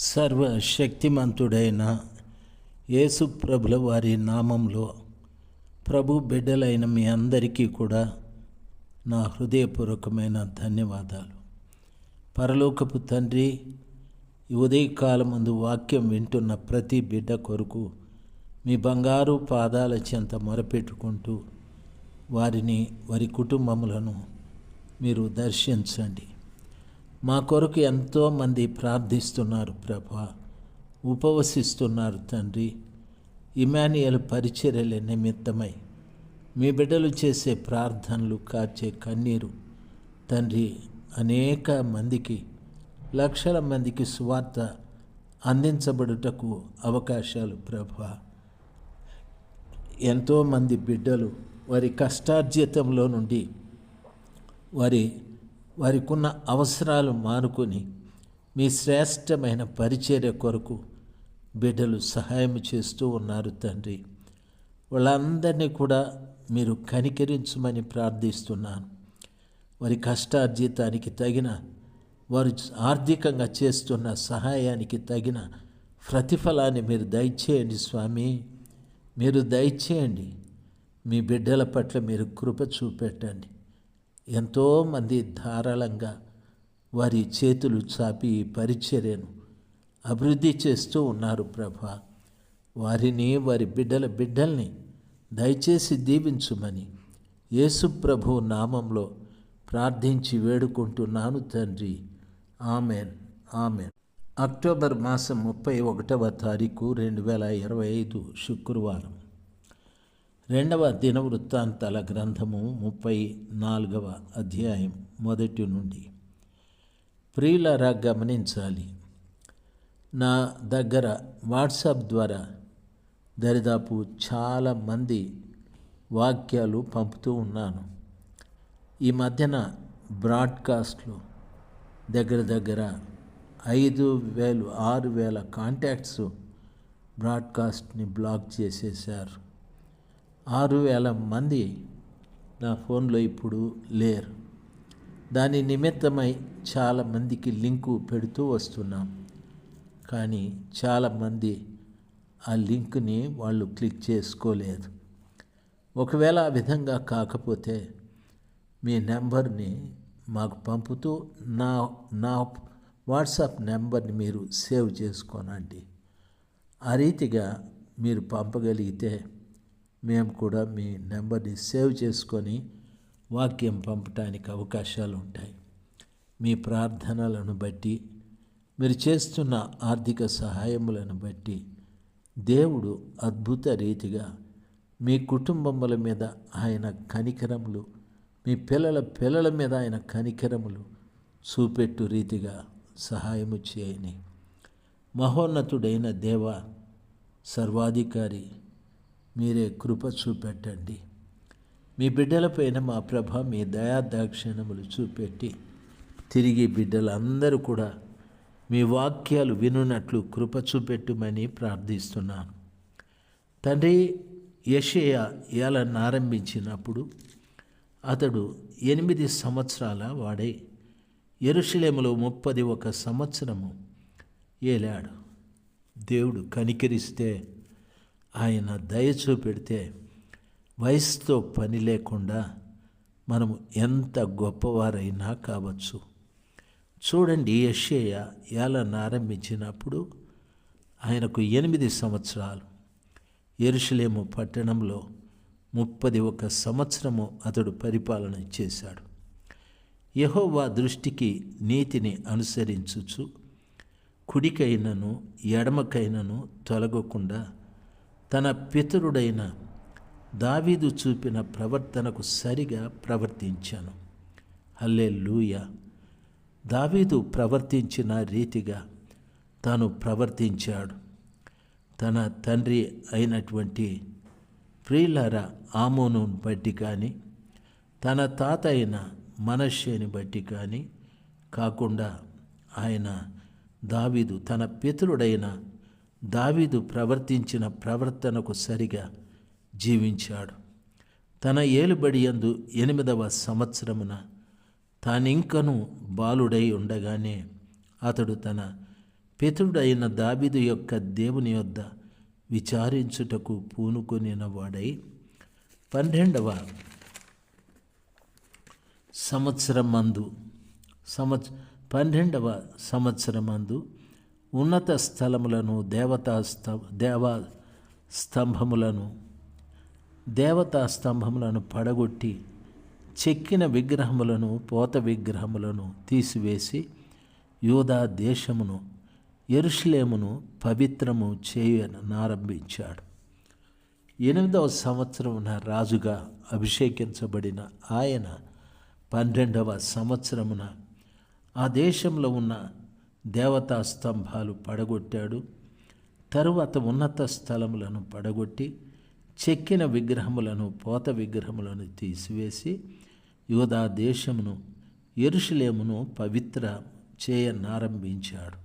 సర్వశక్తిమంతుడైన యేసుప్రభుల వారి నామంలో ప్రభు బిడ్డలైన మీ అందరికీ కూడా నా హృదయపూర్వకమైన ధన్యవాదాలు. పరలోకపు తండ్రి ఈ ఉదయకాలం ముందు వాక్యం వింటున్న ప్రతి బిడ్డ కొరకు మీ బంగారు పాదాల చెంత మొరపెట్టుకుంటూ వారిని వారి కుటుంబములను మీరు దర్శించండి. మా కొరకు ఎంతోమంది ప్రార్థిస్తున్నారు ప్రభా. ఉపవసిస్తున్నారు తండ్రి. ఇమానియల్ పరిచర్యల నిమిత్తమై మీ బిడ్డలు చేసే ప్రార్థనలు కార్చే కన్నీరు తండ్రి అనేక మందికి లక్షల మందికి సువార్త అందించబడుటకు అవకాశాలు ప్రభా. ఎంతోమంది బిడ్డలు వారి కష్టార్జితంలో నుండి వారి వారికున్న అవసరాలు మానుకొని మీ శ్రేష్టమైన పరిచర్య కొరకు బిడ్డలు సహాయం చేస్తూ ఉన్నారు తండ్రి. వాళ్ళందరినీ కూడా మీరు కనికరించమని ప్రార్థిస్తున్నాను. వారి కష్టార్జితానికి తగిన వారు ఆర్థికంగా చేస్తున్న సహాయానికి తగిన ప్రతిఫలాన్ని మీరు దయచేయండి స్వామి. మీరు దయచేయండి. మీ బిడ్డల పట్ల మీరు కృప చూపెట్టండి. ఎంతోమంది ధారాళంగా వారి చేతులు చాపి పరిచర్యను అభివృద్ధి చేస్తూ ఉన్నారు ప్రభా. వారిని వారి బిడ్డల బిడ్డల్ని దయచేసి దీవించుమని యేసు ప్రభు నామంలో ప్రార్థించి వేడుకుంటున్నాను తండ్రి. ఆమెన్. ఆమెన్. అక్టోబర్ మాసం ముప్పై ఒకటవ తారీఖు రెండు వేల ఇరవై ఐదు శుక్రవారం. రెండవ దినవృత్తాంతాల గ్రంథము ముప్పై నాలుగవ అధ్యాయం మొదటి నుండి. ప్రియులరా గమనించాలి. నా దగ్గర వాట్సాప్ ద్వారా దరిదాపు చాలా మంది వాక్యాలు పంపుతూ ఉన్నాను. ఈ మధ్యన బ్రాడ్కాస్ట్లు దగ్గర దగ్గర ఐదు వేలు ఆరు వేల కాంటాక్ట్స్ బ్రాడ్కాస్ట్ని బ్లాక్ చేసేసారు ఆరు వేల మంది నా ఫోన్లో ఇప్పుడు లేరు. దాని నిమిత్తమై చాలామందికి లింకు పెడుతూ వస్తున్నాం. కానీ చాలామంది ఆ లింక్ని వాళ్ళు క్లిక్ చేసుకోలేదు. ఒకవేళ ఆ విధంగా కాకపోతే మీ నెంబర్ని మాకు పంపుతూ నా నా వాట్సాప్ నెంబర్ని మీరు సేవ్ చేసుకోనండి. ఆ రీతిగా మీరు పంపగలిగితే మేము కూడా మీ నెంబర్ని సేవ్ చేసుకొని వాక్యం పంపటానికి అవకాశాలు ఉంటాయి. మీ ప్రార్థనలను బట్టి మీరు చేస్తున్న ఆర్థిక సహాయములను బట్టి దేవుడు అద్భుత రీతిగా మీ కుటుంబముల మీద ఆయన కనికరములు మీ పిల్లల పిల్లల మీద ఆయన కనికరములు చూపెట్టు రీతిగా సహాయము చేయని మహోన్నతుడైన దేవ సర్వాధికారి మీరే కృప చూపెట్టండి. మీ బిడ్డలపైన మా ప్రభ మీ దయాదాక్షిణములు చూపెట్టి తిరిగి బిడ్డలందరూ కూడా మీ వాక్యాలు వినున్నట్లు కృప చూపెట్టుమని ప్రార్థిస్తున్నాను. తండ్రి యషయ ఏలను ఆరంభించినప్పుడు అతడు ఎనిమిది సంవత్సరాల వాడై ఎరుషలేములో ముప్పది ఒక సంవత్సరము ఏలాడు. దేవుడు కనికరిస్తే ఆయన దయ చూపెడితే వయసుతో పని లేకుండా మనము ఎంత గొప్పవారైనా కావచ్చు. చూడండి యషేయ ఏలను ఆరంభించినప్పుడు ఆయనకు ఎనిమిది సంవత్సరాలు. ఎరుషులేము పట్టణంలో ముప్పది ఒక సంవత్సరము అతడు పరిపాలన చేశాడు. యహోవా దృష్టికి నీతిని అనుసరించుచు కుడికైనను ఎడమకైనను తొలగకుండా తన పితరుడైన దావీదు చూపిన ప్రవర్తనకు సరిగా ప్రవర్తించాను. హల్లే లూయ దావీదు ప్రవర్తించిన రీతిగా తాను ప్రవర్తించాడు. తన తండ్రి అయినటువంటి ప్రియులర ఆమోను బట్టి కానీ తన తాత అయిన మనషేని బట్టి కానీ కాకుండా ఆయన దావీదు తన పితరుడైన దావీదు ప్రవర్తించిన ప్రవర్తనకు సరిగా జీవించాడు. తన ఏలుబడి యందు ఎనిమిదవ సంవత్సరమున తానింకను బాలుడై ఉండగానే అతడు తన పితరుడైన దాబిదు యొక్క దేవుని యొద్ద విచారించుటకు పూనుకొనినవాడై పన్నెండవ సంవత్సరం మందు సంవత్స పన్నెండవ సంవత్సరం మందు ఉన్నత స్థలములను దేవతా స్త దేవా స్తంభములను దేవతా స్తంభములను పడగొట్టి చెక్కిన విగ్రహములను పోత విగ్రహములను తీసివేసి యూదా దేశమును ఎరుషులేమును పవిత్రము చేయనారంభించాడు ఎనిమిదవ సంవత్సరమున రాజుగా అభిషేకించబడిన ఆయన పన్నెండవ సంవత్సరమున ఆ దేశంలో ఉన్న దేవతా స్తంభాలు పడగొట్టాడు. తరువాత ఉన్నత స్థలములను పడగొట్టి చెక్కిన విగ్రహములను పోత విగ్రహములను తీసివేసి యోధా దేశమును ఎరుషులేమును పవిత్ర చేయనారంభించాడు.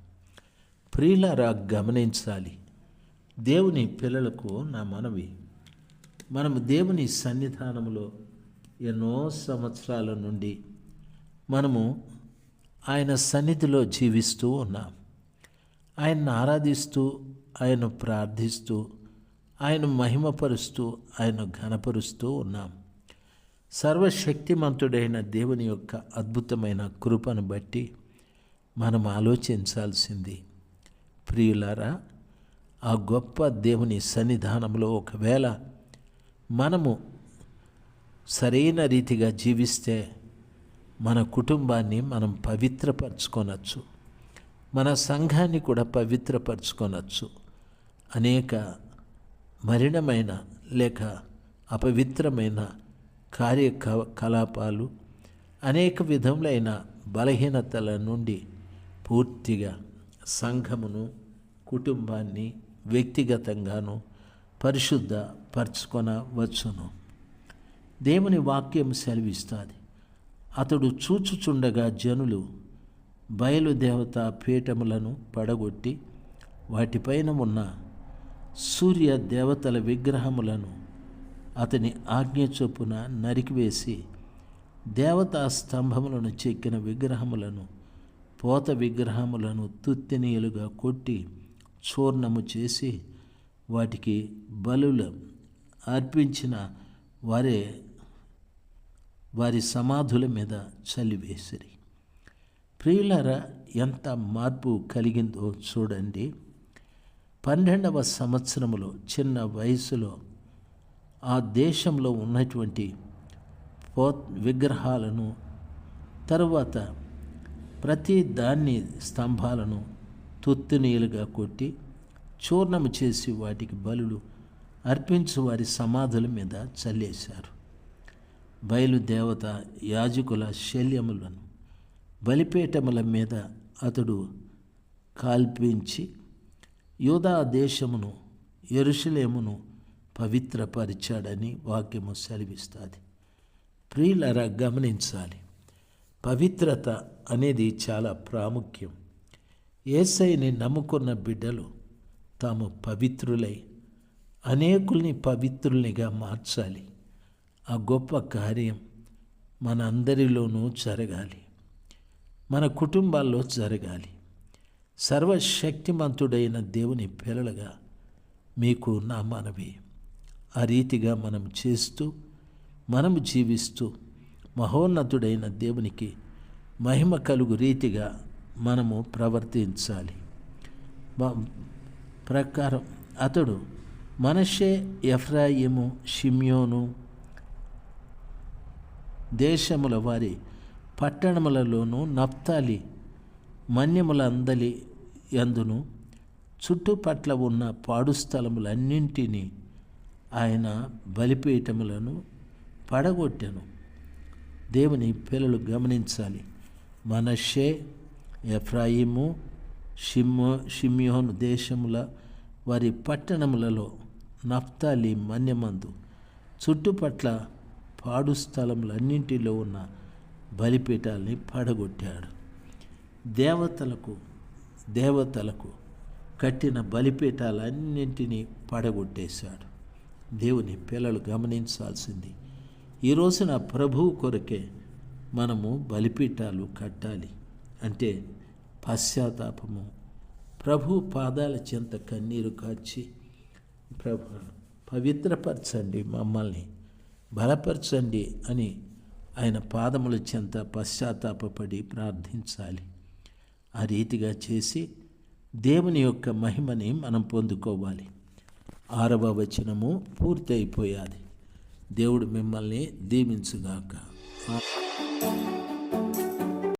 ప్రియులరా గమనించాలి. దేవుని పిల్లలకు నా మనవి. మనము దేవుని సన్నిధానములో ఎన్నో సంవత్సరాల నుండి మనము ఆయన సన్నిధిలో జీవిస్తూ ఉన్నాం. ఆయన్ని ఆరాధిస్తూ ఆయన ప్రార్థిస్తూ ఆయన మహిమపరుస్తూ ఆయన ఘనపరుస్తూ ఉన్నాం. సర్వశక్తిమంతుడైన దేవుని యొక్క అద్భుతమైన కృపను బట్టి మనం ఆలోచించాల్సింది ప్రియులారా ఆ గొప్ప దేవుని సన్నిధానంలో ఒకవేళ మనము సరైన రీతిగా జీవిస్తే మన కుటుంబాన్ని మనం పవిత్రపరచుకొనచ్చు. మన సంఘాన్ని కూడా పవిత్రపరచుకొనచ్చు. అనేక మలినమైన లేక అపవిత్రమైన కార్యకలాపాలు అనేక విధములైన బలహీనతల నుండి పూర్తిగా సంఘమును కుటుంబాన్ని వ్యక్తిగతంగాను పరిశుద్ధ పరచుకొనవచ్చును దేవుని వాక్యం సెలవిస్తుంది. అతడు చూచుచుండగా జనులు బయలుదేవత పీఠములను పడగొట్టి వాటిపైన ఉన్న సూర్య దేవతల విగ్రహములను అతని ఆజ్ఞ చొప్పున నరికివేసి దేవతా స్తంభములను చెక్కిన విగ్రహములను పోత విగ్రహములను తుత్తినీయులుగా కొట్టి చూర్ణము చేసి వాటికి బలులు అర్పించిన వారే వారి సమాధుల మీద చలివేసిరి ప్రియులరా ఎంత మార్పు కలిగిందో చూడండి. పన్నెండవ సంవత్సరములో చిన్న వయసులో ఆ దేశంలో ఉన్నటువంటి పో విగ్రహాలను తర్వాత ప్రతి దాన్ని స్తంభాలను తొత్తునీలుగా కొట్టి చూర్ణము చేసి వాటికి బలులు అర్పించు వారి సమాధుల మీద చల్లేశారు. బయలుదేవత యాజకుల శల్యములను బలిపీఠముల మీద అతడు కాల్పించి యూదా దేశమును ఎరుషులేమును పవిత్రపరిచాడని వాక్యము సెలవిస్తుంది. ప్రియులరా గమనించాలి. పవిత్రత అనేది చాలా ప్రాముఖ్యం. ఏసైని నమ్ముకున్న బిడ్డలు తాము పవిత్రులై అనేకుల్ని పవిత్రుల్నిగా మార్చాలి. ఆ గొప్ప కార్యం మన అందరిలోనూ జరగాలి. మన కుటుంబాల్లో జరగాలి. సర్వశక్తిమంతుడైన దేవుని పిల్లలుగా మీకు నా మనవి. ఆ రీతిగా మనం చేస్తూ మనం జీవిస్తూ మహోన్నతుడైన దేవునికి మహిమ కలుగు రీతిగా మనము ప్రవర్తించాలి. ప్రకారం అతడు మనషే ఎఫ్రాయిము షిమ్యోను దేశముల వారి పట్టణములలోనూ నప్తాలి మన్యముల అందలి యందును చుట్టుపట్ల ఉన్న పాడు స్థలములన్నింటినీ ఆయన బలిపీఠములను పడగొట్టాను. దేవుని పిల్లలు గమనించాలి. మనషే ఎఫ్రాయిము షిమ్మో షిమ్యోను దేశముల వారి పట్టణములలో నఫ్తాలి మన్యమందు చుట్టుపట్ల పాడు స్థలములన్నింటిలో ఉన్న బలిపీఠాల్ని పడగొట్టాడు. దేవతలకు దేవతలకు కట్టిన బలిపీఠాలన్నింటినీ పడగొట్టేశాడు. దేవుని పిల్లలు గమనించాల్సింది ఈ రోజున ప్రభువు కొరకే మనము బలిపీఠాలు కట్టాలి అంటే పశ్చాత్తాపము. ప్రభు పాదాల చింత కన్నీరు కాచి ప్రభు పవిత్రపరచండి మమ్మల్ని. బలపరచండి అని ఆయన పాదముల చెంత పశ్చాత్తాపపడి ప్రార్థించాలి. ఆ రీతిగా చేసి దేవుని యొక్క మహిమని మనం పొందుకోవాలి. ఆరవ వచనము పూర్తి అయిపోయాది దేవుడు మిమ్మల్ని దీవించుగాక.